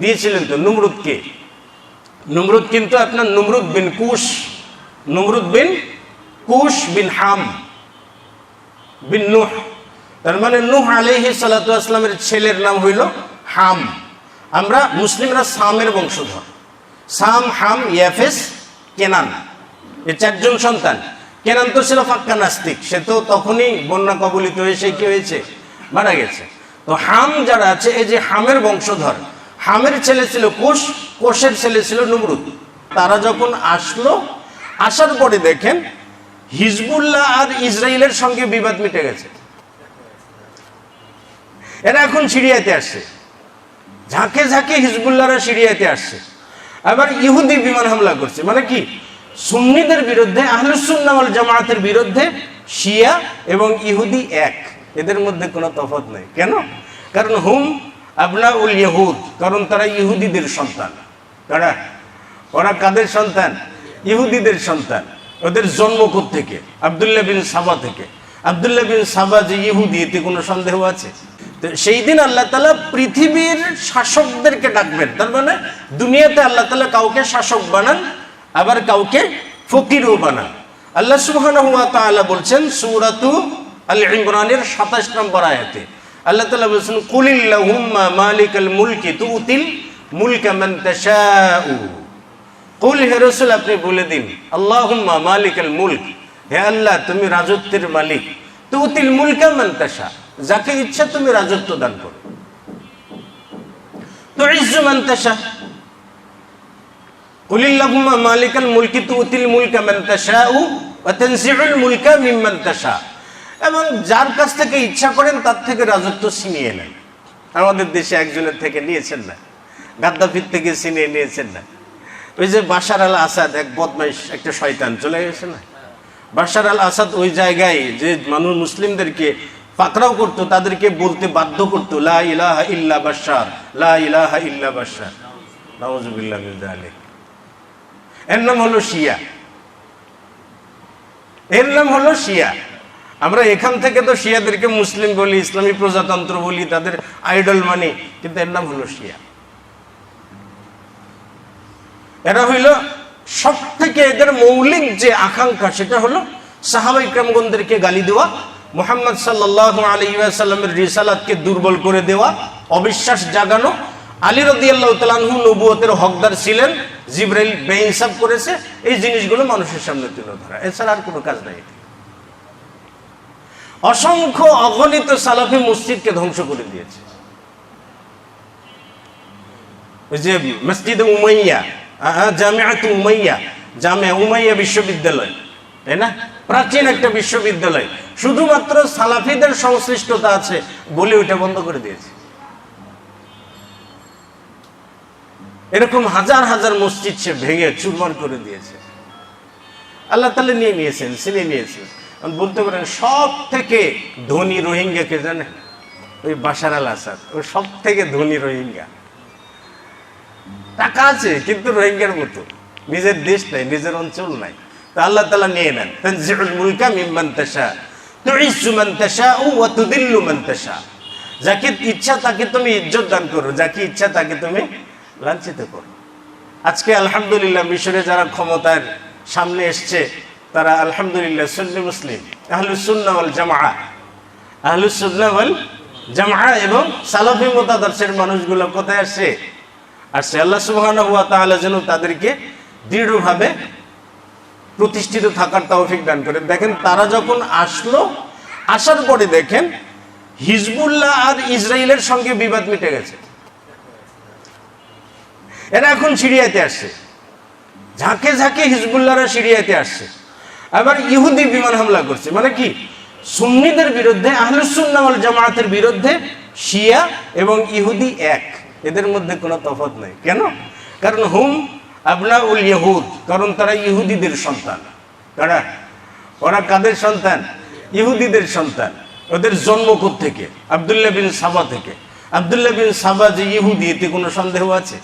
দিয়েছিলেন তো নুমরুদকে নুমরুদ কিন্তু আপনার নুমরুদ বিন কুশ, নুমরুদ বিন কুশ বিন হাম বিন নুহ। তার মানে নুহ আলাইহি সালাতু আসলামের ছেলের নাম হইল হাম। আমরা মুসলিমরা সামের বংশধর। সাম, হাম ইয়াফেস কেনান। এ চারজন সন্তান। কেনান তো ছিল ফাক্কা নাস্তিক, সে তো তখনই বন্যা কবলিত হয়ে সে কি হয়েছে? মারা গেছে। তো হাম যারা আছে, এই যে হামের বংশধর হামের ছেলে ছিল কোষ কোষের ছেলে ছিল নমরুদ। তারা যখন আসলো, আসার পরে দেখেন হিজবুল্লাহ আর ইসরায়েলের সঙ্গে বিবাদ মিটে গেছে। এরা এখন সিরিয়াতে আসছে। ঝাঁকে ঝাঁকে হিজবুল্লাহরা সিরিয়াতে আসছে। আবার ইহুদি বিমান হামলা করছে। মানে কি? সুন্নিদের বিরুদ্ধে আহলুসুন্নাওয়াল জামায়াতের বিরুদ্ধে শিয়া এবং ইহুদি এক। এদের মধ্যে কোনো তফাৎ নেই। কেন? কারণ হুম আবনা উল ইহুদ, কারণ তারা ইহুদিদের সন্তান। তারা ওরা কাদের সন্তান? ইহুদিদের সন্তান। ওদের জন্ম থেকে আবদুল্লাহ বিন সাবা থেকে। আবদুল্লাহ বিন সাবা যে ইহুদি, এতে কোনো সন্দেহ আছে? তো সেই দিন আল্লাহ তালা পৃথিবীর শাসকদেরকে ডাকবেন। তার মানে দুনিয়াতে আল্লাহ তালা কাউকে শাসক বানান, আবার কাউকে ফকিরও বানান। আল্লাহ তাআলা বলছেন সূরাতু আল ইমরানের 27 নম্বর আয়াতে আল্লাহ তাআলা বলছেন কুলিল্লাহুম্মা মালিকাল মুলকি তুতিল মুলকা মান তাশাউ। কুল হে রাসূল, আপনি বলে দিন, আল্লাহুম্মা মালিকাল মুলক। হে আল্লাহ, তুমি রাজত্বের মালিক। তুতিল মুলকা মান তাশা, যাকে ইচ্ছা তুমি রাজত্ব দান করো। তুইজ্জু মান তাশা। মালিকাল মুলকি তুতিল মুলকা মান তাশাউ, ওয়া তানজিউল মুলকা মিম্মান এবং যার কাছ থেকে ইচ্ছা করেন, তার থেকে রাজত্ব ছিনিয়ে নেন। আমাদের দেশে একজনের থেকে নিয়েছেন না। গাদ্দাফির থেকে ছিনিয়ে নিয়েছেন না। ওই যে বাশার আল আসাদ, এক বদমাইশ, একটা শয়তান, চলে গেছে না? বাশার আল আসাদ ওই জায়গায় যে মানুষ মুসলিমদেরকে পাকড়াও করতো, তাদেরকে বলতে বাধ্য করতো, লা ইলাহা ইল্লা বাশার, লা ইলাহা ইল্লা বাশার এর নাম হলো শিয়া। এর নাম হলো শিয়া। আমরা এখান থেকে তো শিয়াদেরকে মুসলিম বলি, ইসলামী প্রজাতন্ত্র বলি, তাদের আইডল মানি, কিন্তু এর নাম হলো শিয়া। এরা হইল সব থেকে এদের মৌলিক যে আকাঙ্ক্ষা, সেটা হলো সাহাবাই ক্রামগণদেরকে গালি দেওয়া, মোহাম্মদ সাল্লাহ আলহিসাল্লামের রিসালাতকে দুর্বল করে দেওয়া, অবিশ্বাস জাগানো। আলী রদি নবুয়তের হকদার ছিলেন, জিব্রাইল বেইনসাব করেছে। এই জিনিসগুলো মানুষের সামনে তুলে ধরা। এছাড়া আর কোনো কাজ নাই। অসংখ্য অগণিত সালাফি মসজিদকে ধ্বংস করে দিয়েছে। উমাইয়া বিশ্ববিদ্যালয় শুধুমাত্র সালাফিদের সংশ্লিষ্টতা আছে বলে বন্ধ করে দিয়েছে। এরকম হাজার হাজার মসজিদ সে ভেঙে চুরমার করে দিয়েছে। আল্লাহ তালে নিয়ে নিয়েছেন সিনে নিয়েছেন। বলতে পারেন সব থেকে ধনী রোহিঙ্গাকে জানেন? ওই বাসার আল আসাদ, ও সব থেকে ধনী রোহিঙ্গা। টাকা আছে, কিন্তু রোহিঙ্গার মতো। নিজের দেশ নাই, নিজের অঞ্চল নাই। তো আল্লাহ তালা নিয়ে নেন মুলকা তাশা। যাকে ইচ্ছা, তাকে তুমি ইজ্জত দান করো, যাকে ইচ্ছা, তাকে তুমি লাঞ্ছিত করো। আজকে আলহামদুলিল্লাহ মিশরে যারা ক্ষমতার সামনে এসছে তারা আলহামদুলিল্লাহ সুন্নি মুসলিম আহলুসুন্না ওয়াল জামা আহলুসুন্না ওয়াল জামা এবং সালাফি মতাদর্শের মানুষগুলো কোথায় আসছে? আসছে আল্লাহ সুবহানাহু ওয়া তাআলা যেন তাদেরকে দৃঢ়ভাবে প্রতিষ্ঠিত থাকার তৌফিক দান করে দেখেন, তারা যখন আসলো, আসার পরে দেখেন, হিজবুল্লাহ আর ইসরায়েলের সঙ্গে বিবাদ মিটে গেছে। এরা এখন সিরিয়াতে আসছে। ঝাঁকে ঝাঁকে হিজবুল্লাহরা সিরিয়াতে আসছে। আবার ইহুদি বিমান হামলা করছে। মানে কি? সুন্নিদের বিরুদ্ধে আহলুসুন্নাওয়াল জামায়াতের বিরুদ্ধে শিয়া এবং ইহুদি এক। এদের মধ্যে কোনো তফাৎ নেই। কেন? কারণ হুম আবনা উল ইহুদ, কারণ তারা ইহুদিদের সন্তান। তারা ওরা কাদের সন্তান? ইহুদিদের সন্তান। ওদের জন্ম থেকে? আবদুল্লাহ বিন সাবা থেকে। আবদুল্লাহ বিন সাবা যে ইহুদি, এতে কোনো সন্দেহ আছে?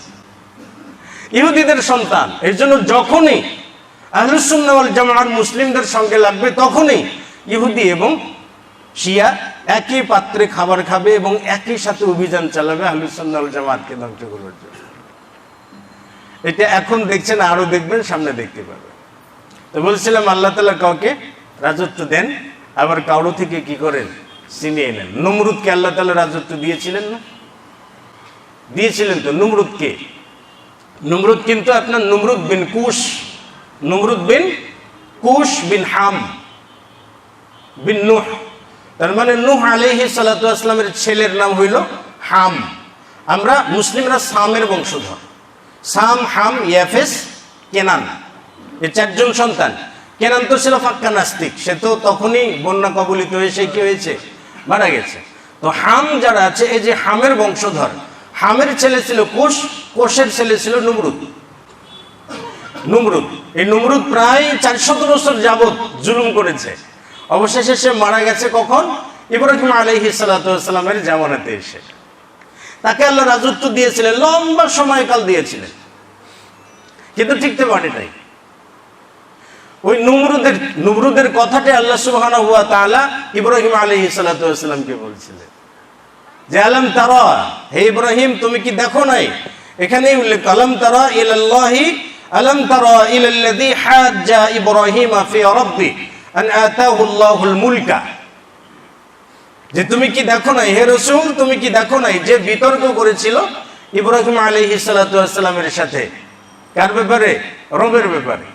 ইহুদিদের সন্তান। এই জন্য যখনই আহলুসুন্নাওয়াল জামাআর মুসলিমদের সঙ্গে লাগবে তখনই ইহুদি এবং শিয়া একই পাত্রে খাবার খাবে এবং একই সাথে অভিযান চালাবে আহলুসন্নাল জামাতকে ধ্বংস করার জন্য। এটা এখন দেখছেন আরও দেখবেন, সামনে দেখতে পাবেন। তো বলছিলাম, আল্লাহ তালা কাউকে রাজত্ব দেন, আবার কাউরো থেকে কি করেন? ছিনিয়ে নেন। নমরুদকে আল্লাহ তালা রাজত্ব দিয়েছিলেন না? দিয়েছিলেন তো নমরুদকে। নমরুদ কিন্তু আপনার নমরুদ বিন কুশ নমরুদ বিন কুশ বিন হাম বিন নুহ তার মানে নুহ আলাইহি সালাতু আসলামের ছেলের নাম হইল হাম আমরা মুসলিমরা সামের বংশধর। সাম, হাম ইয়াফেস কেনান। এই চারজন সন্তান। কেনান তো ছিল ফাক্কা নাস্তিক। সে তো তখনই বন্যা কবলিত হয়ে সে কি হয়েছে? মারা গেছে। তো হাম যারা আছে, এই যে হামের বংশধর, হামের ছেলে ছিল কোষ কোষের ছেলে ছিল নমরুদ। নমরুদ। এই নমরুদ প্রায় চারশত বছর যাবৎ জুলুম করেছে। অবশেষে সে মারা গেছে কখন? ইব্রাহিম আলহি সালাতামের জামানাতে এসে। তাকে আল্লাহ রাজত্ব দিয়েছিলেন, লম্বা সময়কাল দিয়েছিলেন। কিন্তু টিকতে পারে নাই। ওই নুমরুদের নুমরুদের কথাটা আল্লাহ সুবহানা হুয়া তাআলা ইব্রাহিম আলাইহিস সালাতু ওয়াসালামকে বলছিলেন। যে আলম তারা, হে ইব্রাহিম, তুমি কি দেখো নাই? এখানেই উল্লেখ, আলম তারা ইলাল্লাহি আলম তারা ইলাল্লাযী হাজ্জা ইব্রাহিম ফি রাব্বি আন আতাহু আল্লাহুল মুলকা। যে তুমি কি দেখো নাই? হে রসুল, তুমি কি দেখো নাই যে বিতর্ক করেছিল ইব্রাহিম আলাইহিস সালাতু ওয়াসালামের সাথে? কার ব্যাপারে? রবের ব্যাপারে।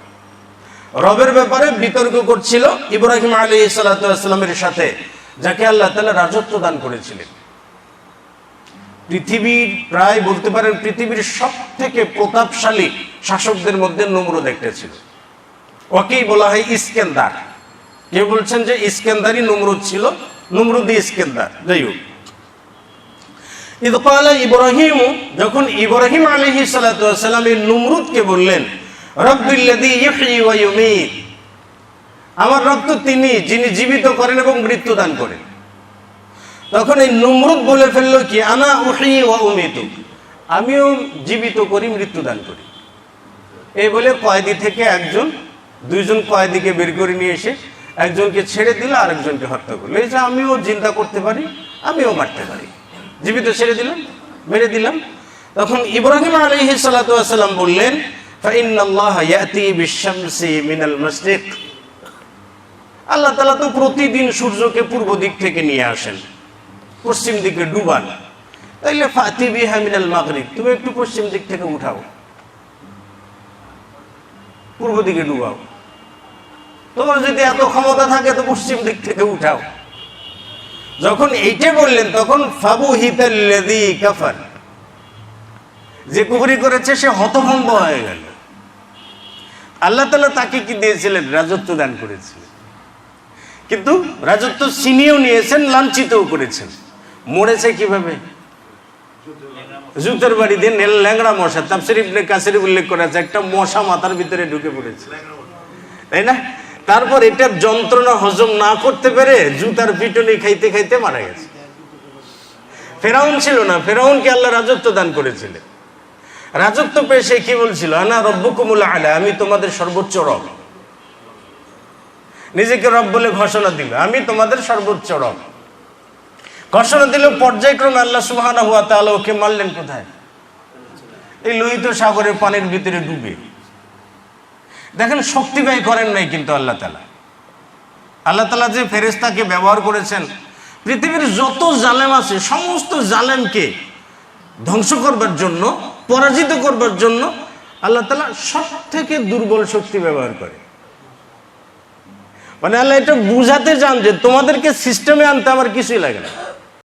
রবের ব্যাপারে বিতর্ক করছিল ইব্রাহিম আলী সালাতামের সাথে, যাকে আল্লাহ তালা রাজত্ব দান করেছিলেন। পৃথিবীর প্রায় বলতে পারেন পৃথিবীর সব থেকে প্রতাপশালী শাসকদের মধ্যে নমরুদ একটা ছিল। ওকেই বলা হয় ইস্কেন্দার। কেউ বলছেন যে ইস্কেন্দারই নমরুদ ছিল? নমরুদি ইস্কেন্দার। যাই হোক। ইদকালা ইব্রাহিম, যখন ইব্রাহিম আলহি সালাতাম এই নমরুদকে বললেন আমার রব তো তিনি, যিনি জীবিত করেন এবং মৃত্যু দান করেন। তখন এই নমরুদ বলে ফেলল কি, আনা উহি ওয়া উমিতু। আমিও জীবিত করি, মৃত্যুদান করি। এই বলে কয়েদি থেকে একজন, দুইজন কয়েদিকে বের করে নিয়ে এসে একজনকে ছেড়ে দিল, আরেকজনকে হত্যা করল। এই যে আমিও চিন্তা করতে পারি, আমিও মারতে পারি। জীবিত ছেড়ে দিলাম, মেরে দিলাম। তখন ইব্রাহিম আলহি সালাতাম বললেন আল্লাহ তালা তো প্রতিদিন সূর্যকে পূর্ব দিক থেকে নিয়ে আসেন। পশ্চিম দিকে ডুবান। তাইলে ফাতি বিহা মিনাল মাগরিব, তুমি একটু পশ্চিম দিক থেকে উঠাও। পূর্ব দিকে ডুবাও। তোমার যদি এত ক্ষমতা থাকে তো পশ্চিম দিক থেকে উঠাও। যখন এইটা বললেন, তখন ফাবু হিতাল্লাদি কাফার। যে কুহুরি করেছে, সে হতভম্ব হয়ে গেল। আল্লাহ তালা তাকে কি দিয়েছিলেন? রাজত্ব দান করেছিলেন। কিন্তু রাজত্ব ছিনিয়েও নিয়েছেন, লাঞ্ছিতও করেছেন। মরেছে কীভাবে? জুতের বাড়ি দিয়ে ল্যাংড়া মশা তাপসির ইবনে কাসির উল্লেখ করা আছে, একটা মশা মাথার ভিতরে ঢুকে পড়েছে। তাই না? তারপর এটা যন্ত্রণা হজম না করতে পেরে জুতার পিটনি খাইতে খাইতে মারা গেছে। ফেরাউন ছিল না, ফেরাউনকে আল্লাহ রাজত্ব দান করেছিলেন। রাজত্ব পেয়ে সে কি বলছিল? আনা রব্বকুমুল আলা আমি তোমাদের সর্বোচ্চ রব। নিজেকে রব বলে ঘোষণা দিল, আমি তোমাদের সর্বোচ্চ রব। ঘোষণা দিল, পর্যায়ক্রমে আল্লাহ সুহানা হুয়া তাহলে ওকে মারলেন কোথায়? এই লোহিত সাগরের পানির ভিতরে ডুবে। দেখেন, শক্তি ব্যয় করেন নাই কিন্তু আল্লাহ তালা আল্লাহ তালা যে ফেরেস্তাকে ব্যবহার করেছেন, পৃথিবীর যত জালেম আছে, সমস্ত জালেমকে ধ্বংস করবার জন্য, পরাজিত করবার জন্য আল্লাহ তালা সব থেকে দুর্বল শক্তি ব্যবহার করে। মানে আল্লাহ এটা বুঝাতে চান যে তোমাদেরকে সিস্টেমে আনতে আমার কিছুই লাগে না।